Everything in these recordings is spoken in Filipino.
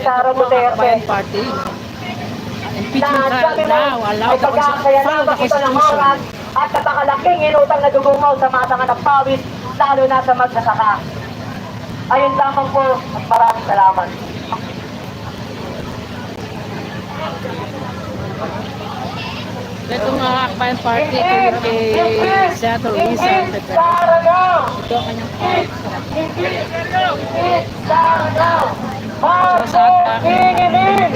Sara ito po ang. Akbayan Party. Impeachment trial now, ay the Constitution, follow the Constitution. at napakalaking inutang na dugungaw sa mata ng pawis, lalo na sa magsasaka. Ayun lamang po at maraming salamat. Ito mga Akbayan Party, yung kay Senator Risa! Ito ang kanyang now! So, sa atin, Hinginin!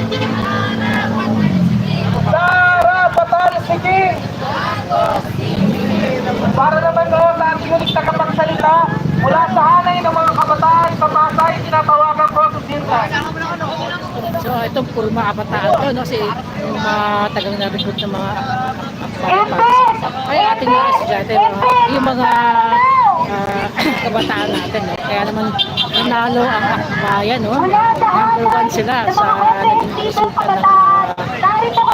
Sara, patalo si King! Para naman noon sa ating na kapagsalita mula sa hanay ng mga kabataan, pamasay, tinatawagan ko sa Sinsan. So ito puro mga kabataan to, no? Si mga tagang na-recruit ng mga. Ay ating mga estudyante, mga, yung mga ah, kabataan natin, no? Kaya naman nanalo ang Akbayan, no? Number one sila sa naging resulta ng ah,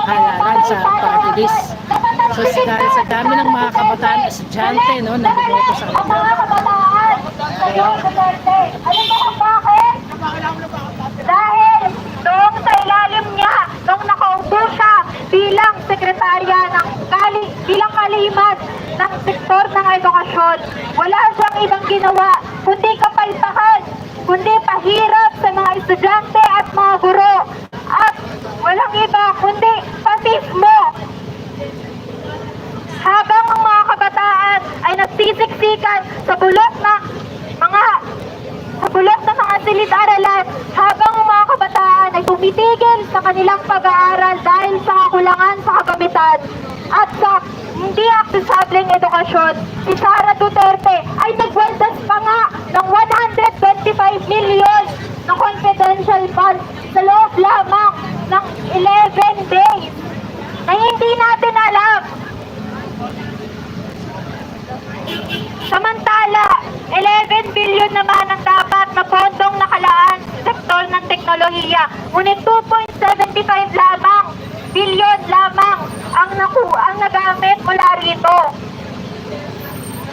halalan sa party list. So dahil sa dami ng mga kabataan estudyante, no? Sa alam mo kung bakit? Dahil doon sa ilalim niya, nung nakaupo siya bilang sekretarya ng kali, bilang kalimat ng sektor ng edukasyon, wala siyang ibang ginawa kundi kapalpakan, kundi pahirap sa mga estudyante at mga guro. At walang iba kundi pasismo habang ang mga kabataan ay nagsisiksikan sa bulok na mga sa bulok ng mga silid-aralan habang ang mga kabataan ay tumitigil sa kanilang pag-aaral dahil sa kakulangan sa kagamitan at sa hindi aksesableng edukasyon, si Sara Duterte ay nagwaldas pa nga ng 125 million ng confidential funds sa loob lamang ng 11 days na hindi natin alam Samantala, 11 billion naman ang dapat na pondong nakalaan sa sektor ng teknolohiya. Ngunit 2.75 lamang, billion lamang ang, naku ang nagamit mula rito.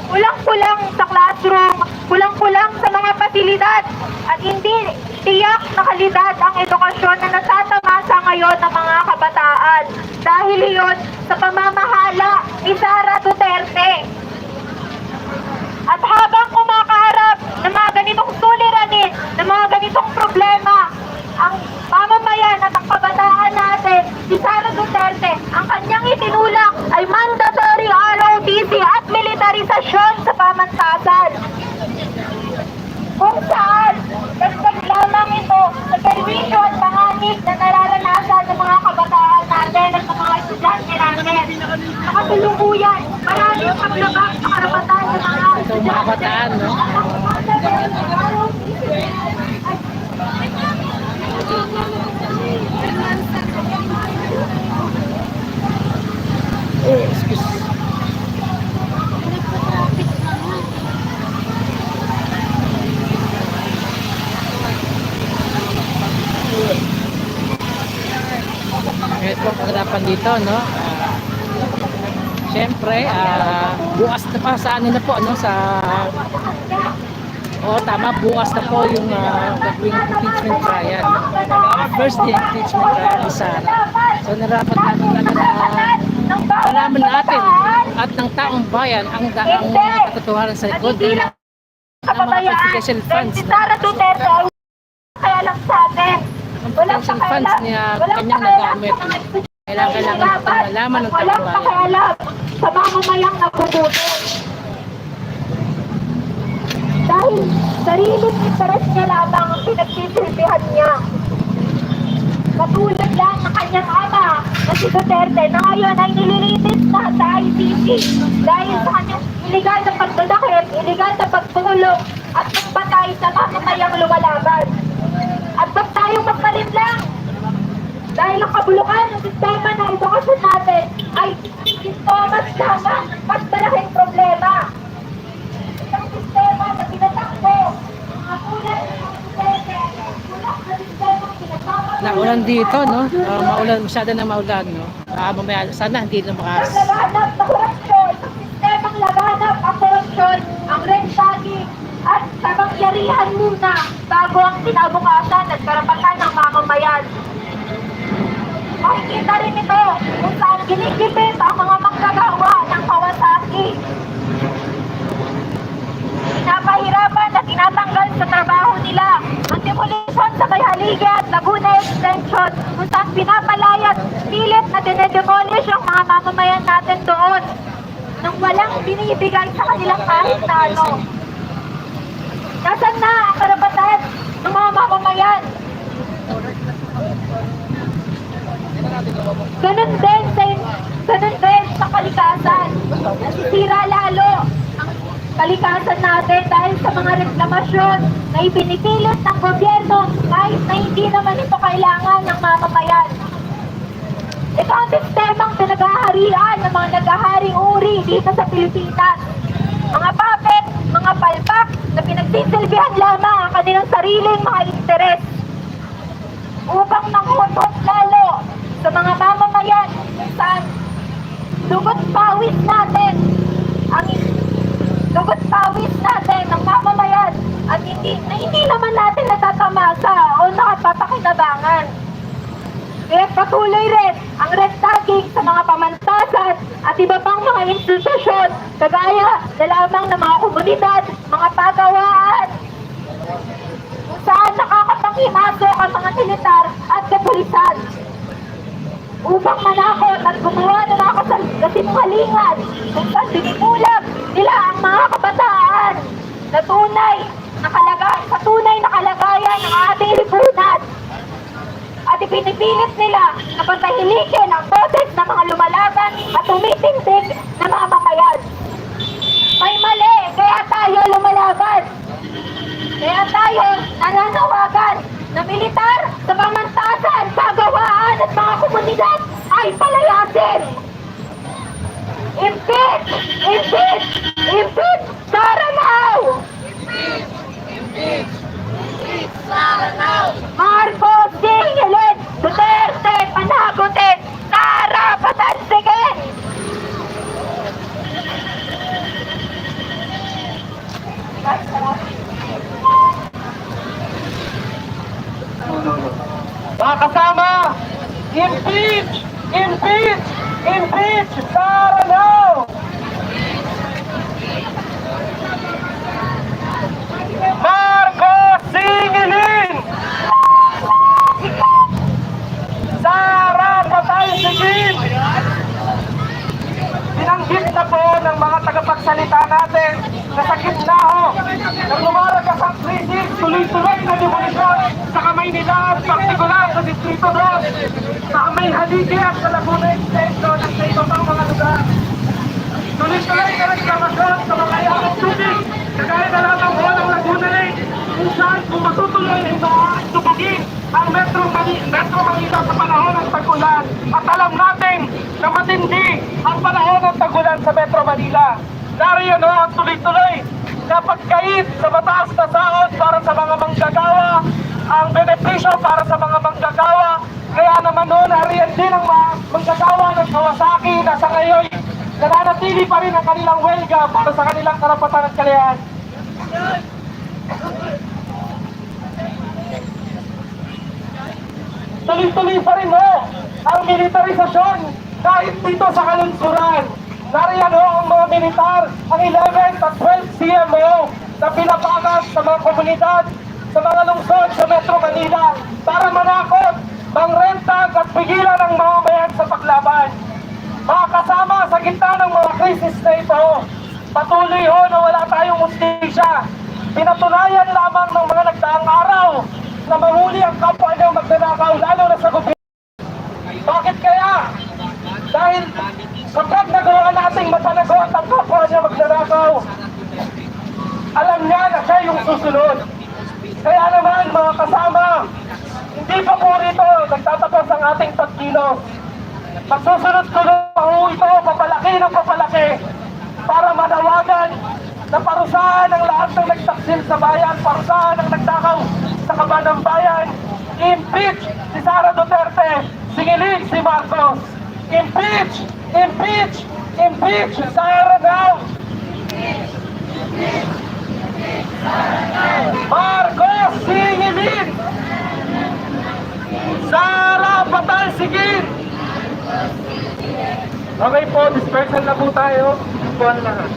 Kulang-kulang sa classroom, kulang-kulang sa mga pasilidad, at hindi tiyak na kalidad ang edukasyon na natatamasa ngayon ng mga kabataan. Dahil iyon sa pamamahala ni Sara Duterte. At habang kumakaharap ng mga ganitong suliranin, ng mga ganitong problema, ang mamamayan at ang kabataan natin, si Sara Duterte, ang kanyang itinulak ay mandatory ROTC at militarisasyon sa pamantasan. Kung saan, dagdag lamang ito sa perwisyo at panganib na nararanasan ng mga kabataan natin at ng mga estudyante natin. Sa kasalukuyan, maraming paglabag sa karapatan ng mga Kabataan, no? Oh, excuse. Ito kaganapan dito, no? Ah, Siyempre, ah, bukas na pa sa ano na po, no? Sa Oo, tama. Bukas na po yung uh, gagawing impeachment trial. First day impeachment trial ni Sara. So, narapat natin talaga na malaman natin at ng taong bayan ang, da- ang katotohanan sa likod ng, mga confidential funds. Si Sara Duterte ay kaya lang sa atin. Walang Confidential funds niya kanyang nagamit. Kailangan- kailangan natin malaman ng taong bayan. pakialam sa mamamayang nabubuto. Dahil sariling interes niya lamang ang pinagsisilbihan niya. Katulad lang ng kanyang ama na si Duterte na ngayon ay nililitis na sa ICC dahil sa kanyang iligal na pagdadakip, iligal na pagtulong at pagbatay sa mamamayang lumalaban. At ba't tayo magpalit lang? Dahil ang kabulukan ng sistema ng edukasyon natin ay sintomas lamang mas malaking problema. Isang sistema na pinatakbo, mga kulat ng Duterte, kulat na sistema pinagmamalaki. Naulan dito, no? Uh, maulan, masyado na maulan, no? Ah, mamaya, sana hindi na makas. Ang laganap na korupsyon, ang sistemang laganap ang korupsyon, ang red tagging, at kapangyarihan muna bago ang kinabukasan at karapatan Makikita rin ito kung saan ginigipit ang mga magkagawa ng Kawasaki. Pinapahirapan at tinatanggal sa trabaho nila ang demolition sa may haligi at Laguna Extension kung saan pinapalayat pilit na dinedemolish ang mga mamamayan natin doon nang walang binibigay sa kanilang kahit na ano. Nasaan na ang karapatan ng mga mamamayan? Ganun din sa ganun din sa kalikasan. Nasisira lalo ang kalikasan natin dahil sa mga reklamasyon na ipinipilit ng gobyerno kahit na hindi naman ito kailangan ng mamamayan. Ito ang sistemang pinaghaharian ng mga naghaharing uri dito sa Pilipinas. Mga puppet, mga palpak na pinagsisilbihan lamang ang kanilang sariling mga interes upang mangutot lalo sa mga mamamayan kung saan dugot pawis natin ang dugot pawis natin ng mamamayan at hindi, na hindi naman natin natatamasa o nakapapakinabangan. Kaya patuloy rin ang red tagging sa mga pamantasan at iba pang mga institusyon kagaya na lamang ng mga komunidad, mga pagawaan, kung saan nakakapanghimasok ang mga militar at kapulisan upang manakot at gumawa ng mga kasal- kasinungalingan kung saan binibulag nila ang mga kabataan na tunay na kalagayan, sa tunay na kalagayan ng ating lipunan at ipinipilit nila na patahilikin ang boses ng mga lumalaban at tumitindig na mga mamayan. May mali, kaya tayo lumalaban. Kaya tayo nananawagan na militar sa pamantasan, pagawaan at mga komunidad ay palayasin. Impeach! Impeach! Impeach! Saranaw! Marcos Singilin! Duterte panagutin! Sara patansigin! Mga kasama, impeach! Impeach! Impeach! Sara now! Marcos Singilin! Sara Patay Sigin! Binanggit na po ng mga tagapagsalita natin na sa gitna ho ng lumalagas ang krisis, tuloy-tuloy na demolisyon sa kamay nila at partikular sa Distrito 2, sa kamay Haligi at Laguna Extension at sa iba pang mga lugar. Tuloy-tuloy na reklamasyon sa mga yamang tubig, kagaya na lamang po ng Laguna Lake, kung saan kung matutuloy ay maaaring tubugin ang Metro, Mani- Metro Manila sa panahon ng tagulan. At alam natin na matindi ang panahon ng tagulan sa Metro Manila. Nariyan ho ang tuloy-tuloy na pagkait sa mataas na sahod para sa mga manggagawa, ang benepisyo para sa mga manggagawa. Kaya naman ho, nariyan din ang mga manggagawa ng Kawasaki na sa ngayon nananatili pa rin ang kanilang welga para sa kanilang karapatan at kalihan. Tuloy-tuloy pa rin ho ang militarisasyon kahit dito sa kalunsuran. Nariyan ho ang mga militar, ang 11 at 12 CMO na pinapakas sa mga komunidad, sa mga lungsod sa Metro Manila para manakot, mangrentag at pigilan ang mamamayan sa paglaban. Mga kasama sa gitna ng mga krisis na ito, patuloy ho na wala tayong ustisya. Pinatunayan lamang ng mga nagdaang araw na mahuli ang kapwa niyo magnanakaw, lalo na sa gobyerno. Bakit kaya? Dahil kapag nagawa nating mapanagot ang kapwa niya magnanakaw, alam niya na siya yung susunod. Kaya naman mga kasama, hindi pa po rito nagtatapos ang ating pagkilos. Magsusunod ko po ito, papalaki ng papalaki, para manawagan na parusahan ang lahat ng nagtaksil sa bayan, parusahan ang nagtakaw sa kaban ng bayan. Impeach si Sara Duterte, singilin si Marcos. Impeach! Impeach! Impeach! Sara now! Marcos singilin! Patay sigin! Okay po, dispersal na po tayo. Po ang lahat.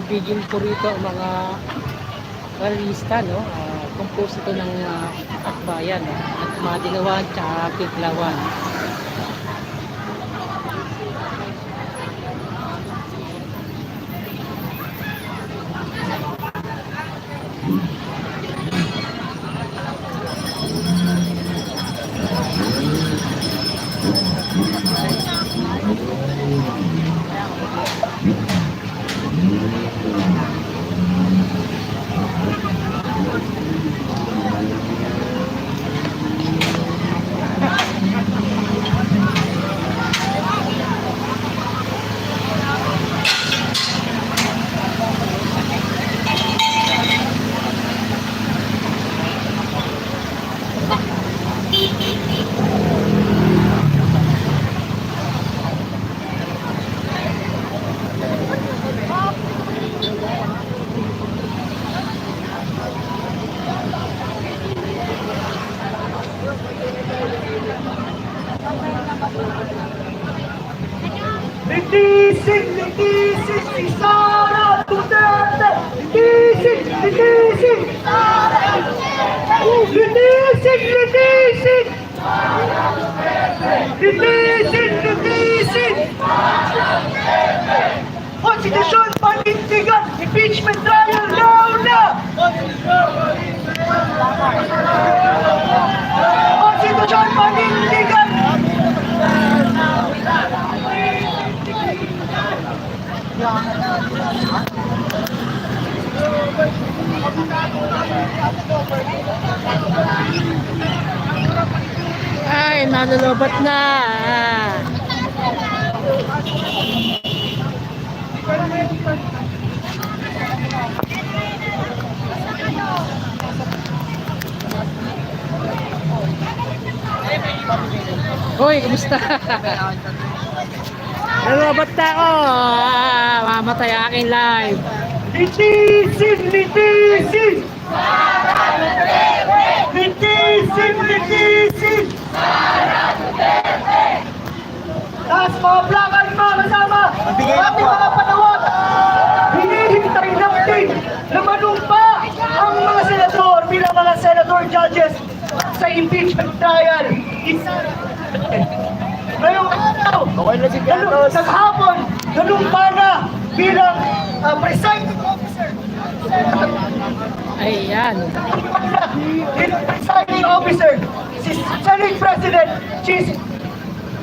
Magbibigil ko rito mga ralista, no? Uh, compose ito ng uh, akbayan, no? at Madinawan, tsaka Piglawan. dişin, dişin, işaret düzenle. Dişin, dişin, dişin, dişin. Dişin, dişin. Constitution Political Impeachment Trial No, no. Constitution nalulubat na! Hoy, kumusta? Nalulubat na ako! Ah, mamatay aking live. Litisig, litisig! Litisig, litisig! Taas mga plakan mga kasama! Ating mga panawag! Hinihintay natin na manumpa ang mga senador bilang mga senador judges sa impeachment trial. Ngayong araw, na Carlos. Naghapon, nanumpa na bilang uh, presiding officer Ayan. presiding officer, si Senate President Cheese,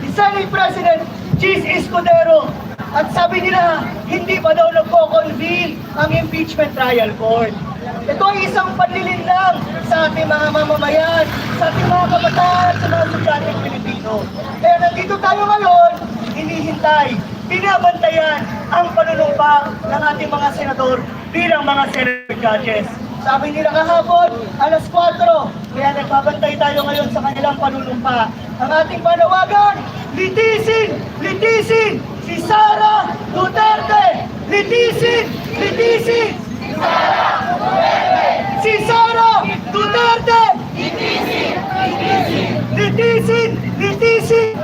si Senate President Cheese Escudero. At sabi nila, hindi pa daw nagko-convene ang impeachment trial court. Ito ay isang panlilin lang sa ating mga mamamayan, sa ating mga kabataan, sa mga estudyanteng Pilipino. Kaya nandito tayo ngayon, hinihintay, binabantayan ang panunumpa ng ating mga senador bilang mga senate judges. Sabi nila kahapon, alas 4, kaya nagbabantay tayo ngayon sa kanilang panunumpa. Ang ating panawagan, litisin, litisin, si Sara Duterte! Litisin, litisin! Si Sara Duterte! Litisin, litisin! Litisin, litisin!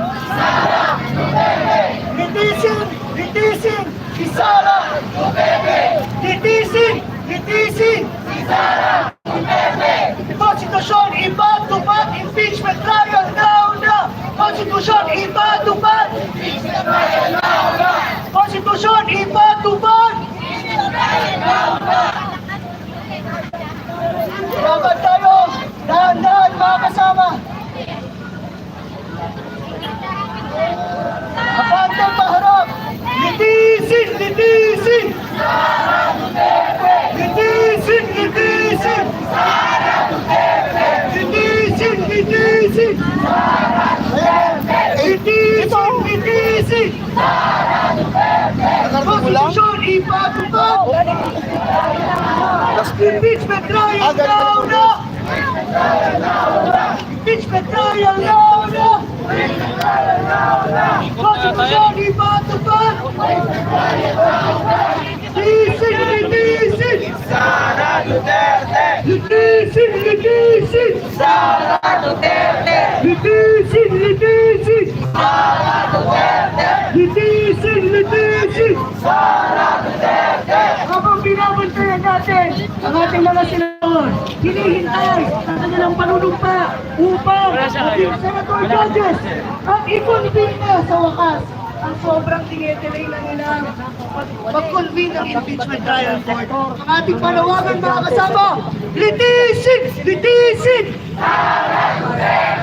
Litisin, litisin! Si Sara Duterte! Litisin, litisin! Si Sara Duterte! Konstitusyon, iba-tupad, impeachment trial now na! Konstitusyon, iba-tupad! Impeachment trial now na! Konstitusyon, iba-tupad! Impeachment trial now Impeachment trial now, no! Senator Judges, ang i-convene na sa wakas ang sobrang tinitiray ng ilang mag-convene ng impeachment trial court. Ang ating panawagan mga kasama, litisin! Litisin! Amen!